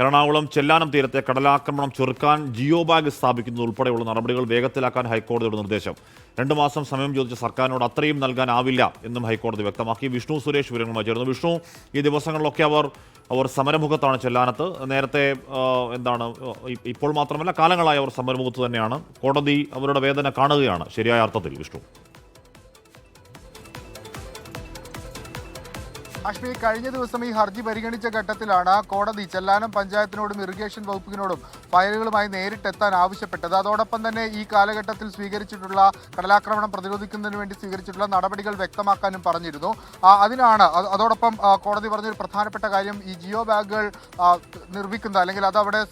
എറണാകുളം ചെല്ലാനം തീരത്തെ കടലാക്രമണം ചെറുക്കാൻ ജിയോ ബാഗ് സ്ഥാപിക്കുന്നത് ഉൾപ്പെടെയുള്ള നടപടികൾ വേഗത്തിലാക്കാൻ ഹൈക്കോടതിയുടെ നിർദ്ദേശം. രണ്ടു മാസം സമയം ചോദിച്ച സർക്കാരിനോട് അത്രയും നൽകാനാവില്ല എന്നും ഹൈക്കോടതി വ്യക്തമാക്കി. വിഷ്ണു സുരേഷ് വിവരങ്ങളുമായി ചേർന്നു. വിഷ്ണു ഈ ദിവസങ്ങളിലൊക്കെ അവർ അവർ സമരമുഖത്താണ് ചെല്ലാനത്ത്. നേരത്തെ എന്താണ് ഇപ്പോൾ മാത്രമല്ല കാലങ്ങളായി അവർ സമരമുഖത്ത് തന്നെയാണ്. കോടതി അവരുടെ വേദന കാണുകയാണ്. ശരിയായ അർത്ഥത്തിൽ വിഷ്ണു. അഷ്മി കഴിഞ്ഞ ദിവസം ഈ ഹർജി പരിഗണിച്ച ഘട്ടത്തിലാണ് കോടതി ചെല്ലാനം പഞ്ചായത്തിനോടും ഇറിഗേഷൻ വകുപ്പിനോടും ഫയലുകളുമായി നേരിട്ടെത്താൻ ആവശ്യപ്പെട്ടത്. അതോടൊപ്പം തന്നെ ഈ കാലഘട്ടത്തിൽ സ്വീകരിച്ചിട്ടുള്ള കടലാക്രമണം പ്രതിരോധിക്കുന്നതിന് വേണ്ടി സ്വീകരിച്ചിട്ടുള്ള നടപടികൾ വ്യക്തമാക്കാനും പറഞ്ഞിരുന്നു. അതിനാണ് അതോടൊപ്പം കോടതി പറഞ്ഞൊരു പ്രധാനപ്പെട്ട കാര്യം ഈ ജിയോ ബാഗുകൾ നിർമ്മിക്കുന്ന അല്ലെങ്കിൽ അത് അവിടെ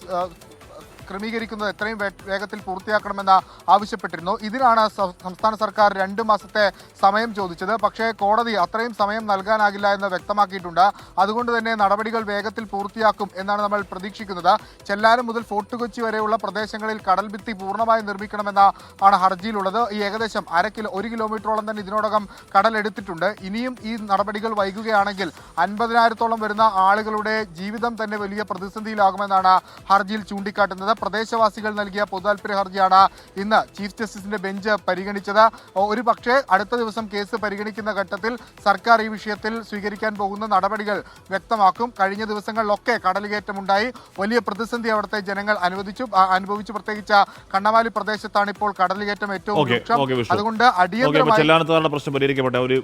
ക്രമീകരിക്കുന്നത് എത്രയും വേഗത്തിൽ പൂർത്തിയാക്കണമെന്ന് ആവശ്യപ്പെട്ടിരുന്നു. ഇതിനാണ് സംസ്ഥാന സർക്കാർ രണ്ട് മാസത്തെ സമയം ചോദിച്ചത്. പക്ഷേ കോടതി അത്രയും സമയം നൽകാനാകില്ല എന്ന് വ്യക്തമാക്കിയിട്ടുണ്ട്. അതുകൊണ്ട് തന്നെ നടപടികൾ വേഗത്തിൽ പൂർത്തിയാക്കും എന്നാണ് നമ്മൾ പ്രതീക്ഷിക്കുന്നത്. ചെല്ലാനം മുതൽ ഫോർട്ട് കൊച്ചി വരെയുള്ള പ്രദേശങ്ങളിൽ കടൽ ഭിത്തി പൂർണമായി നിർമ്മിക്കണമെന്ന ആണ് ഹർജിയിലുള്ളത്. ഈ ഏകദേശം അര കിലോ ഒരു കിലോമീറ്ററോളം തന്നെ ഇതിനോടകം കടൽ എടുത്തിട്ടുണ്ട്. ഇനിയും ഈ നടപടികൾ വൈകുകയാണെങ്കിൽ അൻപതിനായിരത്തോളം വരുന്ന ആളുകളുടെ ജീവിതം തന്നെ വലിയ പ്രതിസന്ധിയിലാകുമെന്നാണ് ഹർജിയിൽ ചൂണ്ടിക്കാട്ടുന്നത്. പ്രദേശവാസികൾ നൽകിയ പൊതുതാൽപര്യ ഹർജിയാണ് ഇന്ന് ചീഫ് ജസ്റ്റിസിന്റെ ബെഞ്ച് പരിഗണിച്ചത്. ഒരു പക്ഷേ അടുത്ത ദിവസം കേസ് പരിഗണിക്കുന്ന ഘട്ടത്തിൽ സർക്കാർ ഈ വിഷയത്തിൽ സ്വീകരിക്കാൻ പോകുന്ന നടപടികൾ വ്യക്തമാക്കും. കഴിഞ്ഞ ദിവസങ്ങളിലൊക്കെ കടലുകയറ്റമുണ്ടായി. വലിയ പ്രതിസന്ധി അവിടുത്തെ ജനങ്ങൾ അനുവദിച്ചു. അനുഭവിച്ചു. പ്രത്യേകിച്ച് കണ്ണമാലി പ്രദേശത്താണ് ഇപ്പോൾ കടലുകയറ്റം ഏറ്റവും രൂക്ഷം. അതുകൊണ്ട് അടിയന്തര അടിയന്തരമായി പ്രശ്നം പരിഹരിക്കപ്പെട്ട ഒരു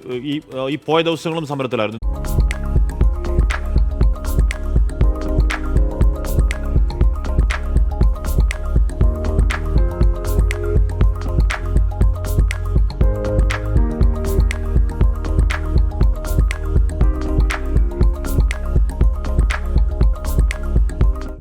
ഈ പോയ ദിവസങ്ങളും സമരത്തിലായിരുന്നു.